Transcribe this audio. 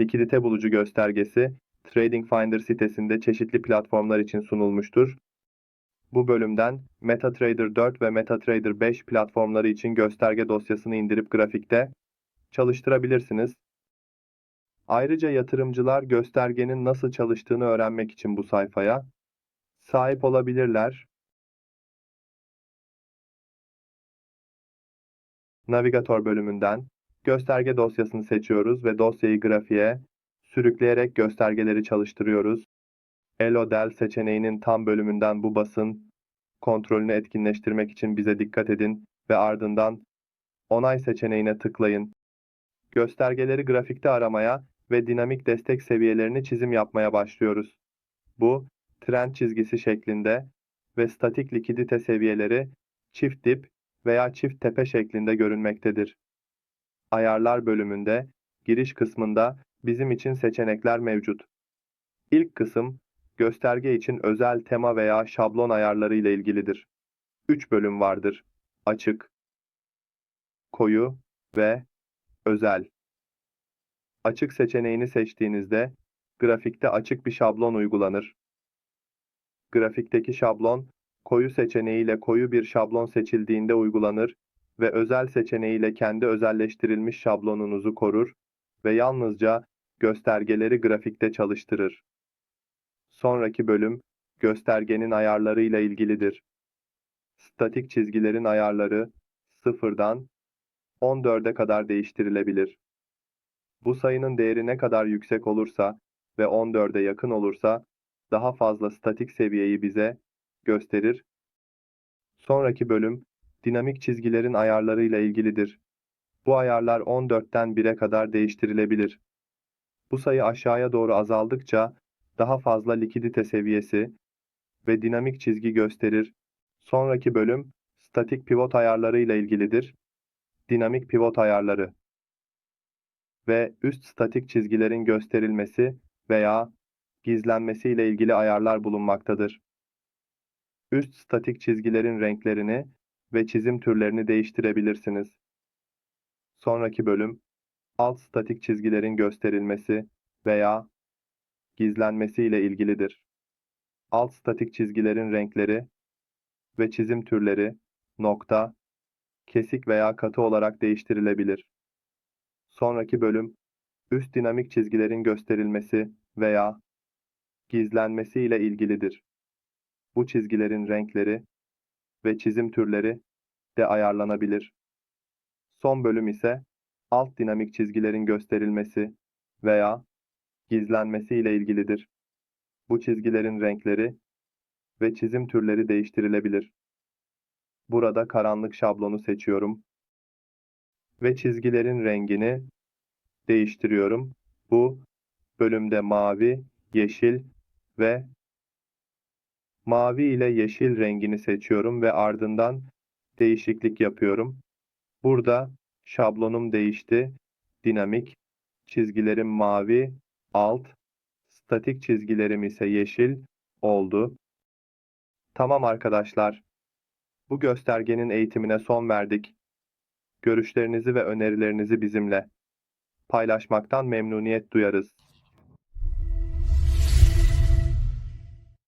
likidite bulucu göstergesi Trading Finder sitesinde çeşitli platformlar için sunulmuştur. Bu bölümden MetaTrader 4 ve MetaTrader 5 platformları için gösterge dosyasını indirip grafikte çalıştırabilirsiniz. Ayrıca yatırımcılar göstergenin nasıl çalıştığını öğrenmek için bu sayfaya sahip olabilirler. Navigatör bölümünden gösterge dosyasını seçiyoruz ve dosyayı grafiğe sürükleyerek göstergeleri çalıştırıyoruz. Elodel seçeneğinin tam bölümünden bu basın kontrolünü etkinleştirmek için bize dikkat edin ve ardından onay seçeneğine tıklayın. Göstergeleri grafikte aramaya ve dinamik destek seviyelerini çizim yapmaya başlıyoruz. Bu, trend çizgisi şeklinde ve statik likidite seviyeleri çift dip veya çift tepe şeklinde görünmektedir. Ayarlar bölümünde, giriş kısmında bizim için seçenekler mevcut. İlk kısım, gösterge için özel tema veya şablon ayarları ile ilgilidir. 3 bölüm vardır. Açık, koyu ve özel. Açık seçeneğini seçtiğinizde grafikte açık bir şablon uygulanır. Grafikteki şablon koyu seçeneğiyle koyu bir şablon seçildiğinde uygulanır ve özel seçeneğiyle kendi özelleştirilmiş şablonunuzu korur ve yalnızca göstergeleri grafikte çalıştırır. Sonraki bölüm göstergenin ayarları ile ilgilidir. Statik çizgilerin ayarları sıfırdan 14'e kadar değiştirilebilir. Bu sayının değeri ne kadar yüksek olursa ve 14'e yakın olursa daha fazla statik seviyeyi bize gösterir. Sonraki bölüm dinamik çizgilerin ayarları ile ilgilidir. Bu ayarlar 14'ten 1'e kadar değiştirilebilir. Bu sayı aşağıya doğru azaldıkça daha fazla likidite seviyesi ve dinamik çizgi gösterir. Sonraki bölüm statik pivot ayarları ile ilgilidir. Dinamik pivot ayarları ve üst statik çizgilerin gösterilmesi veya gizlenmesi ile ilgili ayarlar bulunmaktadır. Üst statik çizgilerin renklerini ve çizim türlerini değiştirebilirsiniz. Sonraki bölüm, alt statik çizgilerin gösterilmesi veya gizlenmesi ile ilgilidir. Alt statik çizgilerin renkleri ve çizim türleri nokta, kesik veya katı olarak değiştirilebilir. Sonraki bölüm, üst dinamik çizgilerin gösterilmesi veya gizlenmesi ile ilgilidir. Bu çizgilerin renkleri ve çizim türleri de ayarlanabilir. Son bölüm ise alt dinamik çizgilerin gösterilmesi veya gizlenmesi ile ilgilidir. Bu çizgilerin renkleri ve çizim türleri değiştirilebilir. Burada karanlık şablonu seçiyorum ve çizgilerin rengini değiştiriyorum. Bu bölümde mavi, yeşil ve mavi ile yeşil rengini seçiyorum ve ardından değişiklik yapıyorum. Burada şablonum değişti. Dinamik çizgilerim mavi, alt, statik çizgilerim ise yeşil oldu. Tamam arkadaşlar. Bu göstergenin eğitimine son verdik. Görüşlerinizi ve önerilerinizi bizimle paylaşmaktan memnuniyet duyarız.